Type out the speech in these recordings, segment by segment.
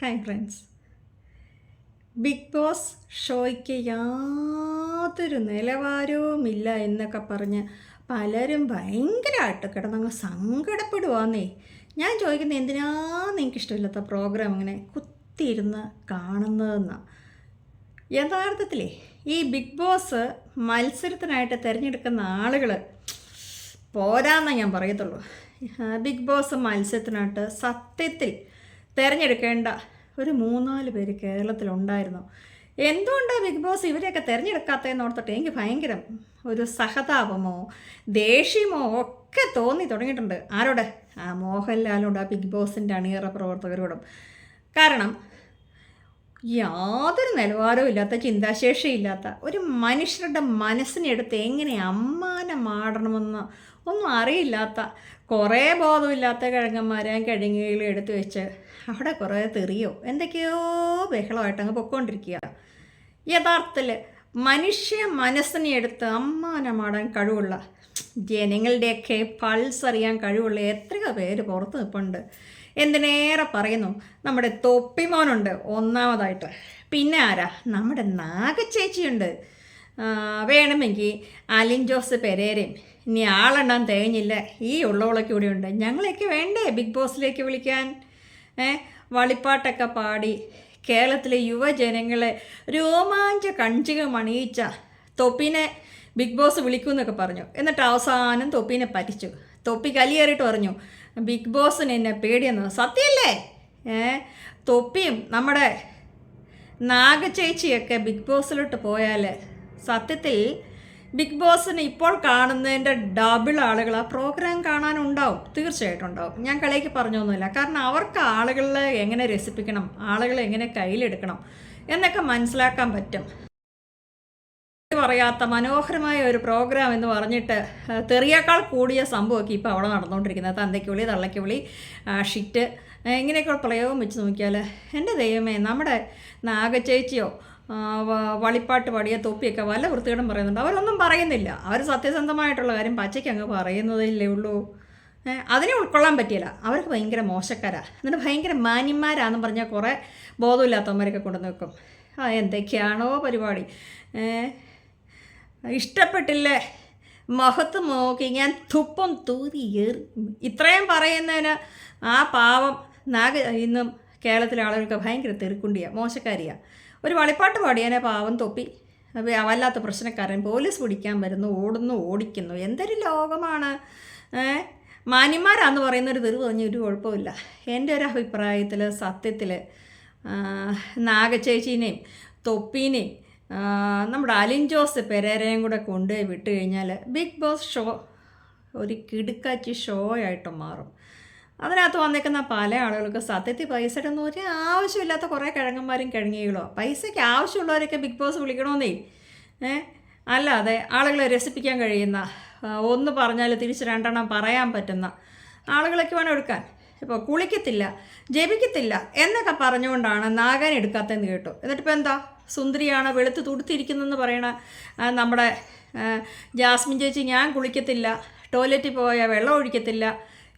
Hi friends big boss ഷോയ്ക്ക് യാതൊരു നിലവാരവുമില്ല എന്നൊക്കെ പറഞ്ഞ് പലരും ഭയങ്കരമായിട്ട് കിടന്നങ്ങ് സങ്കടപ്പെടുവാന്നേ. ഞാൻ ചോദിക്കുന്നത് എന്തിനാ നിങ്ങൾക്ക് ഇഷ്ടമില്ലാത്ത പ്രോഗ്രാം ഇങ്ങനെ കുത്തിയിരുന്ന് കാണുന്നതെന്നാണ് യഥാർത്ഥത്തിലേ ഈ ബിഗ് ബോസ് മത്സരത്തിനായിട്ട് തിരഞ്ഞെടുക്കുന്ന ആളുകൾ പോരാന്നേ ഞാൻ പറയത്തുള്ളൂ. ബിഗ് ബോസ് മത്സരത്തിനായിട്ട് സത്യത്തിൽ തിരഞ്ഞെടുക്കേണ്ട. ഒരു മൂന്നാൽ പേര് കേരളത്തിലുണ്ടായിരുന്നു. എന്തുകൊണ്ടാണ് ബിഗ് ബോസ് ഇവരെയൊക്കെ തിരഞ്ഞെടുക്കാത്തതെന്ന് ഓർത്തിട്ട് എനിക്ക് ഭയങ്കര ഒരു സഹതാപമോ ദേഷ്യമോ ഒക്കെ തോന്നി തുടങ്ങിയിട്ടുണ്ട്. ആരോട്? ആ മോഹൻലാലോട് ആ ബിഗ് ബോസിന്റെ അണിയറ പ്രവർത്തകരോടും. കാരണം യാതൊരു നിലവാരവും ഇല്ലാത്ത ചിന്താശേഷിയില്ലാത്ത ഒരു മനുഷ്യരുടെ മനസ്സിനെടുത്ത് എങ്ങനെ അമ്മാനമാടണമെന്ന് ഒന്നും അറിയില്ലാത്ത കുറേ ബോധമില്ലാത്ത കിഴങ്ങന്മാരെ കിഴങ്ങിയിൽ എടുത്തു വെച്ച് അവിടെ കുറേ തെറിയോ എന്തൊക്കെയോ ബഹളമായിട്ട് അങ്ങ് പൊക്കോണ്ടിരിക്കുക. യഥാർത്ഥത്തിൽ മനുഷ്യ മനസ്സിനെ എടുത്ത് അമ്മാനമാടാൻ കഴിവുള്ള ജനങ്ങളുടെയൊക്കെ പൾസ് അറിയാൻ കഴിവുള്ള എത്ര പേര് പുറത്ത് നിൽപ്പുണ്ട് എന്തിനേറെ പറയുന്നു നമ്മുടെ തൊപ്പിമോനുണ്ട് ഒന്നാമതായിട്ട്. പിന്നെ ആരാ? നമ്മുടെ നാഗച്ചേച്ചിയുണ്ട് വേണമെങ്കിൽ അലിൻ ജോസ് പെരേരയും ഇനി ആളെണ്ണാൻ തികഞ്ഞില്ല. ഈ ഉള്ളവളൊക്കെ ഇവിടെ ഉണ്ട് ഞങ്ങളെയൊക്കെ വേണ്ടേ ബിഗ് ബോസിലേക്ക് വിളിക്കാൻ? വളിപ്പാട്ടൊക്കെ പാടി കേരളത്തിലെ യുവജനങ്ങളെ രോമാഞ്ച കഞ്ചിക മണിയിച്ച തൊപ്പിനെ ബിഗ് ബോസ് വിളിക്കുമെന്നൊക്കെ പറഞ്ഞു. എന്നിട്ട് അവസാനം തൊപ്പിനെ പറ്റിച്ചു. തൊപ്പി കലിയേറിയിട്ട് പറഞ്ഞു ബിഗ് ബോസിന് എന്നെ പേടിയെന്ന്. സത്യമല്ലേ? ഏ തൊപ്പിയും നമ്മുടെ നാഗചേച്ചിയൊക്കെ ബിഗ് ബോസിലോട്ട് പോയാൽ സത്യത്തിൽ ബിഗ് ബോസിന് ഇപ്പോൾ കാണുന്നതിന്റെ ഡബിൾ ആളുകൾ ആ പ്രോഗ്രാം കാണാനുണ്ടാവും. തീർച്ചയായിട്ടും ഉണ്ടാവും ഞാൻ കളിക്ക് പറഞ്ഞൊന്നുമില്ല. കാരണം അവർക്ക് ആളുകളെ എങ്ങനെ രസിപ്പിക്കണം? ആളുകളെ എങ്ങനെ കയ്യിലെടുക്കണം? എന്നൊക്കെ മനസ്സിലാക്കാൻ പറ്റും. പറയാത്ത മനോഹരമായ ഒരു പ്രോഗ്രാം എന്ന് പറഞ്ഞിട്ട് തെറിയേക്കാൾ കൂടിയ സംഭവമൊക്കെ ഇപ്പോൾ അവിടെ നടന്നുകൊണ്ടിരിക്കുന്നത്. തന്തയ്ക്ക് വിളി തള്ളയ്ക്ക് വിളി ഷിറ്റ് ഇങ്ങനെയൊക്കെ പ്രയോഗം വെച്ച് നോക്കിയാൽ എന്റെ ദൈവമേ നമ്മുടെ നാഗചേച്ചിയോ വളിപ്പാട്ട് പാടിയ തൊപ്പിയൊക്കെ വല്ല വൃത്തികേടും പറയുന്നുണ്ട്. അവരൊന്നും പറയുന്നില്ല. അവർ സത്യസന്ധമായിട്ടുള്ള കാര്യം പച്ചയ്ക്ക് അങ്ങ് പറയുന്നതല്ലേ ഉള്ളൂ. അതിനെ ഉൾക്കൊള്ളാൻ പറ്റിയില്ല. അവർക്ക് ഭയങ്കര മോശക്കാരാണ് എന്നിട്ട് ഭയങ്കര മാന്യന്മാരാണെന്ന് പറഞ്ഞാൽ കുറേ ബോധമില്ലാത്തവന്മാരൊക്കെ കൊണ്ടു വെക്കും ആ എന്തൊക്കെയാണോ പരിപാടി. ഇഷ്ടപ്പെട്ടില്ലേ? മുഖത്ത് നോക്കി ഞാൻ തുപ്പം തൂതി ഏറി. ഇത്രയും പറയുന്നതിന് ആ പാവം നാഗ ഇന്നും കേരളത്തിലെ ആളുകൾക്ക് ഭയങ്കര തെറുക്കുണ്ടിയാണ് മോശക്കാരിയാണ് ഒരു വളിപ്പാട്ട് പാടിയാനെ പാവം തൊപ്പി. വല്ലാത്ത പ്രശ്നക്കാരൻ. പോലീസ് പിടിക്കാൻ വരുന്നു ഓടുന്നു ഓടിക്കുന്നു. എന്തൊരു ലോകമാണ്. മാന്യന്മാരാന്ന് മാന്യന്മാരാന്ന് പറയുന്നൊരു തെരുവ് പറഞ്ഞ ഒരു കുഴപ്പമില്ല. എന്റെ ഒരു അഭിപ്രായത്തിൽ സത്യത്തിൽ നാഗച്ചേച്ചീനെയും തൊപ്പീനെയും നമ്മുടെ അലിൻ ജോസ് പെരേരയും കൂടെ കൊണ്ടുപോയി വിട്ട് കഴിഞ്ഞാൽ ബിഗ് ബോസ് ഷോ ഒരു കിടുക്കാച്ചി ഷോ ആയിട്ട് മാറും. അതിനകത്ത് വന്നേക്കുന്ന പല ആളുകൾക്ക് സത്യത്തിൽ പൈസ ഇടുന്ന ഒരു ആവശ്യമില്ലാത്ത കുറേ കിഴങ്ങന്മാരും കിഴങ്ങികളോ. പൈസയ്ക്ക് ആവശ്യമുള്ളവരൊക്കെ ബിഗ് ബോസ് വിളിക്കണമെന്നേ ഏ? അല്ലാതെ ആളുകളെ രസിപ്പിക്കാൻ കഴിയുന്ന ഒന്ന് പറഞ്ഞാൽ തിരിച്ച് രണ്ടെണ്ണം പറയാൻ പറ്റുന്ന ആളുകളൊക്കെ വേണം എടുക്കാൻ. ഇപ്പോൾ കുളിക്കത്തില്ല ജപിക്കത്തില്ല എന്നൊക്കെ പറഞ്ഞുകൊണ്ടാണ് നാഗൻ എടുക്കാത്തതെന്ന് കേട്ടു. എന്നിട്ടിപ്പോൾ എന്താ? സുന്ദരിയാണ് വെളുത്ത് തുടുത്തിരിക്കുന്നതെന്ന് പറയണ നമ്മുടെ ജാസ്മിൻ ചേച്ചി ഞാൻ കുളിക്കത്തില്ല ടോയ്ലറ്റിൽ പോയാൽ വെള്ളം ഒഴിക്കത്തില്ല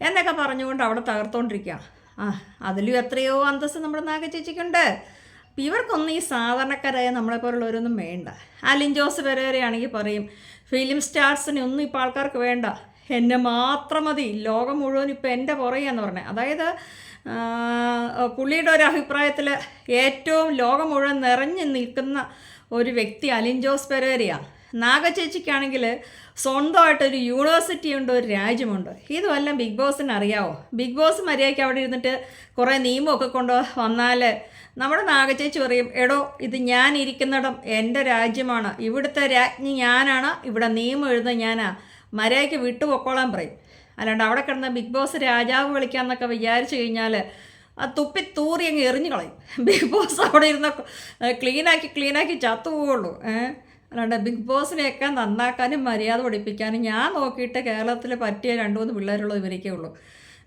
എന്നൊക്കെ പറഞ്ഞുകൊണ്ട് അവിടെ തകർത്തോണ്ടിരിക്കുക ആ അതിലും എത്രയോ അന്തസ്സ് നമ്മുടെ നാഗചേച്ചിക്കുണ്ട് ഇവർക്കൊന്നും ഈ സാധാരണക്കാരായ നമ്മളെപ്പോലുള്ളവരൊന്നും വേണ്ട. അലിൻ ജോസ് പെരേരയാണെങ്കിൽ പറയും ഫിലിം സ്റ്റാർസിനെ ഒന്നും ഇപ്പോൾ ആൾക്കാർക്ക് വേണ്ട. എന്നെ മാത്രം മതി. ലോകം മുഴുവൻ ഇപ്പോൾ എന്റെ പുറകെയെന്ന് പറഞ്ഞത് അതായത് പുള്ളിയുടെ ഒരു അഭിപ്രായത്തിൽ ഏറ്റവും ലോകം മുഴുവൻ നിറഞ്ഞു നിൽക്കുന്ന ഒരു വ്യക്തി അലിൻ ജോസ് പെരേരയാണ് നാഗചേച്ചിക്കാണെങ്കിൽ സ്വന്തമായിട്ടൊരു യൂണിവേഴ്സിറ്റി ഉണ്ട് ഒരു രാജ്യമുണ്ട്? ഇതുമെല്ലാം ബിഗ് ബോസിന് അറിയാവോ? ബിഗ് ബോസ് മര്യാദയ്ക്ക് അവിടെ ഇരുന്നിട്ട് കുറേ നിയമമൊക്കെ കൊണ്ട് വന്നാൽ നമ്മുടെ നാഗചേച്ചി പറയും എടോ ഇത് ഞാൻ ഇരിക്കുന്നിടം എന്റെ രാജ്യമാണ്. ഇവിടുത്തെ രാജ്ഞി ഞാനാണ്. ഇവിടെ നിയമം എഴുതുന്ന ഞാനാ. മര്യാദയ്ക്ക് വിട്ടുപൊക്കോളാൻ പറയും. അല്ലാണ്ട് അവിടെ കിടന്ന ബിഗ് ബോസ് രാജാവ് വിളിക്കാമെന്നൊക്കെ വിചാരിച്ചു കഴിഞ്ഞാൽ ആ തുപ്പി തൂറി അങ്ങ് എറിഞ്ഞു കളയും. ബിഗ് ബോസ് അവിടെ ഇരുന്ന ക്ലീനാക്കി ക്ലീനാക്കി ചത്തു പോവുള്ളൂ ഏഹ്? അല്ലാണ്ട് ബിഗ് ബോസിനെയൊക്കെ നന്നാക്കാനും മര്യാദ പഠിപ്പിക്കാനും ഞാൻ നോക്കിയിട്ട് കേരളത്തിൽ പറ്റിയ രണ്ടു മൂന്ന് പിള്ളേരുള്ളത് ഇവരൊക്കെ ഉള്ളൂ.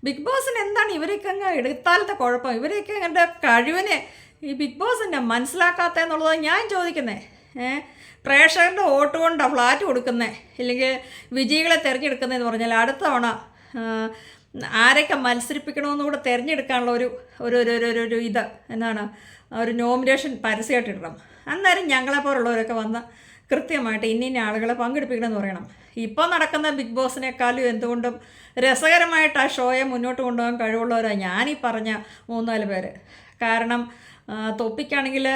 ബിഗ് ബോസിന് എന്താണ് ഇവരൊക്കെ അങ്ങ് എടുത്താലത്തെ കുഴപ്പം? ഇവരൊക്കെ എന്റെ കഴിവിനെ ഈ ബിഗ് ബോസിന്റെ മനസ്സിലാക്കാത്ത എന്നുള്ളത് ഞാൻ ചോദിക്കുന്നത് ഏഹ് പ്രേക്ഷകരുടെ വോട്ട് കൊണ്ടാണ് ഫ്ലാറ്റ് കൊടുക്കുന്നത് ഇല്ലെങ്കിൽ വിജയികളെ തിരഞ്ഞെടുക്കുന്നതെന്ന് പറഞ്ഞാൽ അടുത്ത തവണ ആരൊക്കെ മത്സരിപ്പിക്കണമെന്ന് കൂടെ തിരഞ്ഞെടുക്കാനുള്ള ഒരു ഒരു ഒരു ഒരു- ഒരു ഒരു ഇത് എന്താണ് ഒരു നോമിനേഷൻ പരസ്യമായിട്ട് ഇടണം. അന്നേരം ഞങ്ങളെപ്പോലുള്ളവരൊക്കെ വന്ന് കൃത്യമായിട്ട് ഇന്ന ഇന്ന ആളുകളെ പങ്കെടുപ്പിക്കണമെന്ന് പറയണം. ഇപ്പോൾ നടക്കുന്ന ബിഗ് ബോസിനേക്കാളും എന്തുകൊണ്ടും രസകരമായിട്ട് ആ ഷോയെ മുന്നോട്ട് കൊണ്ടുപോകാൻ കഴിവുള്ളവരാണ് ഞാനീ പറഞ്ഞ മൂന്നാൽ പേര്. കാരണം തൊപ്പിക്കാണെങ്കിൽ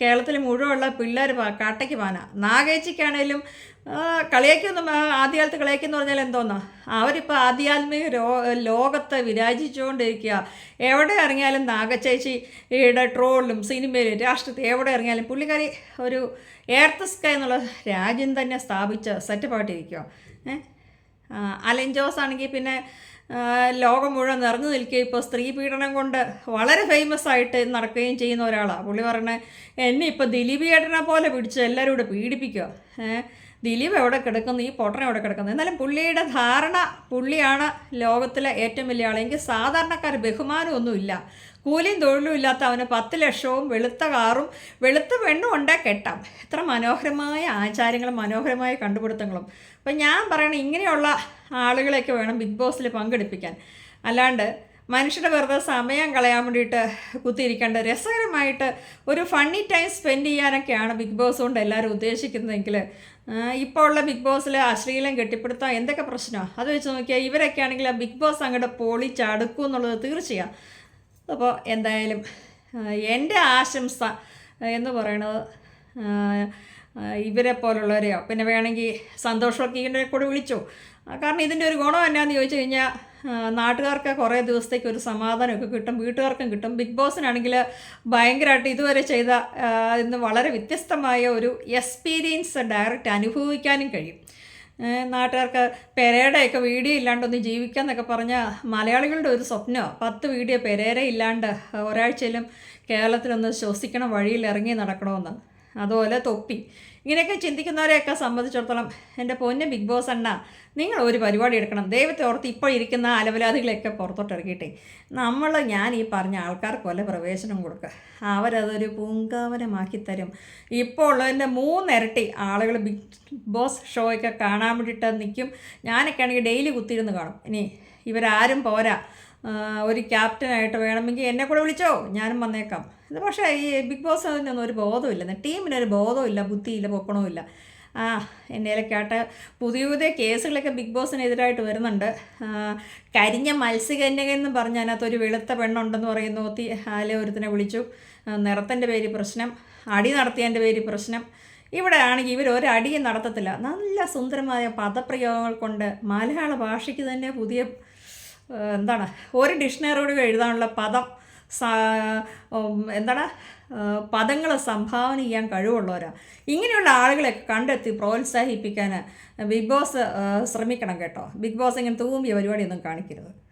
കേരളത്തിൽ മുഴുവനുള്ള പിള്ളേർ കാട്ടയ്ക്ക് പാന. നാഗേച്ചിക്കാണേലും കളിയാക്കിയൊന്നും ആദ്യകാലത്ത് കളിയാക്കിയെന്ന് പറഞ്ഞാൽ എന്തോന്നാ? അവരിപ്പോൾ ആധ്യാത്മിക രോ ലോകത്ത് വിരാജിച്ചുകൊണ്ടിരിക്കുക എവിടെ ഇറങ്ങിയാലും നാഗച്ചേച്ചിയുടെ ട്രോളിലും സിനിമയിലും രാഷ്ട്രീയത്തിൽ എവിടെ ഇറങ്ങിയാലും പുള്ളിക്കാരി ഒരു എർത്ത് സ്കൈ എന്നുള്ള രാജ്യം തന്നെ സ്ഥാപിച്ച സെറ്റപ്പായിട്ടിരിക്കുക ഏഹ് അലൻ ജോസ് ആണെങ്കിൽ പിന്നെ ലോകം മുഴുവൻ നിറഞ്ഞു നിൽക്കുകയും ഇപ്പോൾ സ്ത്രീ പീഡനം കൊണ്ട് വളരെ ഫേമസ് ആയിട്ട് നടക്കുകയും ചെയ്യുന്ന ഒരാളാണ് പുള്ളി പറഞ്ഞത് എന്നെ ഇപ്പോൾ ദിലീപ് ഏട്ടനെ പോലെ പിടിച്ച് എല്ലാവരും കൂടെ പീഡിപ്പിക്കുക ദിലീപ് എവിടെ കിടക്കുന്നു? ഈ പൊട്ടൻ എവിടെ കിടക്കുന്നു? എന്നാലും പുള്ളിയുടെ ധാരണ പുള്ളിയാണ് ലോകത്തിലെ ഏറ്റവും വലിയ ആളെങ്കിൽ സാധാരണക്കാർ ബഹുമാനമൊന്നുമില്ല. കൂലിയും തൊഴിലും ഇല്ലാത്ത അവന് പത്ത് ലക്ഷവും വെളുത്ത കാറും വെളുത്ത പെണ്ണും ഉണ്ടാ കെട്ടാം. എത്ര മനോഹരമായ ആചാരങ്ങളും മനോഹരമായ കണ്ടുപിടുത്തങ്ങളും. അപ്പം ഞാൻ പറയണ ഇങ്ങനെയുള്ള ആളുകളെയൊക്കെ വേണം ബിഗ് ബോസിൽ പങ്കെടുപ്പിക്കാൻ. അല്ലാണ്ട് മനുഷ്യരുടെ വെറുതെ സമയം കളയാൻ വേണ്ടിയിട്ട് കുത്തിയിരിക്കേണ്ട രസകരമായിട്ട് ഒരു ഫണ്ണി ടൈം സ്പെൻഡ് ചെയ്യാനൊക്കെയാണ് ബിഗ് ബോസ് കൊണ്ട് എല്ലാവരും ഉദ്ദേശിക്കുന്നതെങ്കിൽ ഇപ്പോൾ ഉള്ള ബിഗ് ബോസിൽ അശ്ലീലം കെട്ടിപ്പിടുത്താം എന്തൊക്കെ പ്രശ്നമാണ് അത് വെച്ച് നോക്കിയാൽ ഇവരൊക്കെ ആണെങ്കിൽ ആ ബിഗ് ബോസ് അങ്ങോട്ട് പൊളിച്ചടുക്കും എന്നുള്ളത് തീർച്ചയാണ് അപ്പോൾ എന്തായാലും എന്റെ ആശംസ എന്ന് പറയണത് ഇവരെ പോലുള്ളവരെയോ പിന്നെ വേണമെങ്കിൽ സന്തോഷ് വർക്കീന്റെ കൂടെ വിളിച്ചോ. കാരണം ഇതിന്റെ ഒരു ഗുണം എന്നാന്ന് ചോദിച്ചു കഴിഞ്ഞാൽ നാട്ടുകാർക്ക് കുറേ ദിവസത്തേക്ക് ഒരു സമാധാനമൊക്കെ കിട്ടും വീട്ടുകാർക്കും കിട്ടും. ബിഗ് ബോസിനാണെങ്കിൽ ഭയങ്കരമായിട്ട് ഇതുവരെ ചെയ്ത ഇന്ന് വളരെ വ്യത്യസ്തമായ ഒരു എക്സ്പീരിയൻസ് ഡയറക്റ്റ് അനുഭവിക്കാനും കഴിയും. നാട്ടുകാർക്ക് പെരയുടെയൊക്കെ വീഡിയോ ഇല്ലാണ്ടൊന്ന് ജീവിക്കാന്നൊക്കെ പറഞ്ഞാൽ മലയാളികളുടെ ഒരു സ്വപ്നമാണ് പത്ത് വീഡിയോ പെരേര ഇല്ലാണ്ട് ഒരാഴ്ചയിലും കേരളത്തിലൊന്ന് ശ്വസിക്കണം വഴിയിൽ ഇറങ്ങി നടക്കണമെന്ന്. അതുപോലെ തൊപ്പി. ഇങ്ങനെയൊക്കെ ചിന്തിക്കുന്നവരെയൊക്കെ സംബന്ധിച്ചിടത്തോളം എന്റെ പൊന്നെ ബിഗ് ബോസ് അണ്ണ നിങ്ങൾ ഒരു പരിപാടി എടുക്കണം. ദൈവത്തെ ഓർത്ത് ഇപ്പോൾ ഇരിക്കുന്ന അലവലാദികളെയൊക്കെ പുറത്തോട്ട് ഇറക്കിയിട്ടെ. നമ്മൾ ഞാൻ ഈ പറഞ്ഞ ആൾക്കാർക്ക് വല്ല പ്രവേശനം കൊടുക്കുക അവരതൊരു പൂങ്കാവനമാക്കി തരും. ഇപ്പോൾ ഉള്ളതിന്റെ മൂന്നിരട്ടി ആളുകൾ ബിഗ് ബോസ് ഷോയൊക്കെ കാണാൻ വേണ്ടിയിട്ട് നിൽക്കും. ഞാനൊക്കെ ആണെങ്കിൽ ഡെയിലി കുത്തിയിരുന്ന് കാണും. ഇനി ഇവരാരും പോരാ. ഒരു ക്യാപ്റ്റനായിട്ട് വേണമെങ്കിൽ എന്നെ കൂടെ വിളിച്ചോ. ഞാനും വന്നേക്കാം. ഇത് പക്ഷേ ഈ ബിഗ് ബോസ് അതിനൊന്നും ഒരു ബോധമില്ല ടീമിനൊരു ബോധമില്ല ബുദ്ധിയില്ല പൊക്കണമില്ല ആ എന്നേലൊക്കെ ആട്ടെ പുതിയ പുതിയ കേസുകളൊക്കെ ബിഗ് ബോസിനെതിരായിട്ട് വരുന്നുണ്ട്. കരിഞ്ഞ മത്സ്യകന്യകെന്ന് പറഞ്ഞ് അതിനകത്തൊരു വെളുത്ത പെണ്ണുണ്ടെന്ന് പറയുന്നു. ഒത്തി ആലെ ഒരുത്തിനെ വിളിച്ചു. നിറത്തിന്റെ പേര് പ്രശ്നം അടി നടത്തിയതിന്റെ പേര് പ്രശ്നം. ഇവിടെ ആണെങ്കിൽ ഇവർ ഒരടിയും നടത്തത്തില്ല. നല്ല സുന്ദരമായ പദപ്രയോഗങ്ങൾ കൊണ്ട് മലയാള ഭാഷയ്ക്ക് തന്നെ പുതിയ എന്താണ് ഒരു ഡിക്ഷണറിയോട് എഴുതാനുള്ള പദം എന്താണ് പദങ്ങൾ സംഭാവന ചെയ്യാൻ കഴിവുള്ളവരാ. ഇങ്ങനെയുള്ള ആളുകളെ കണ്ടെത്തി പ്രോത്സാഹിപ്പിക്കാൻ ബിഗ് ബോസ് ശ്രമിക്കണം കേട്ടോ. ബിഗ് ബോസ് ഇങ്ങനെ തൂമ്പിയ പരിപാടിയൊന്നും കാണിക്കരുത്.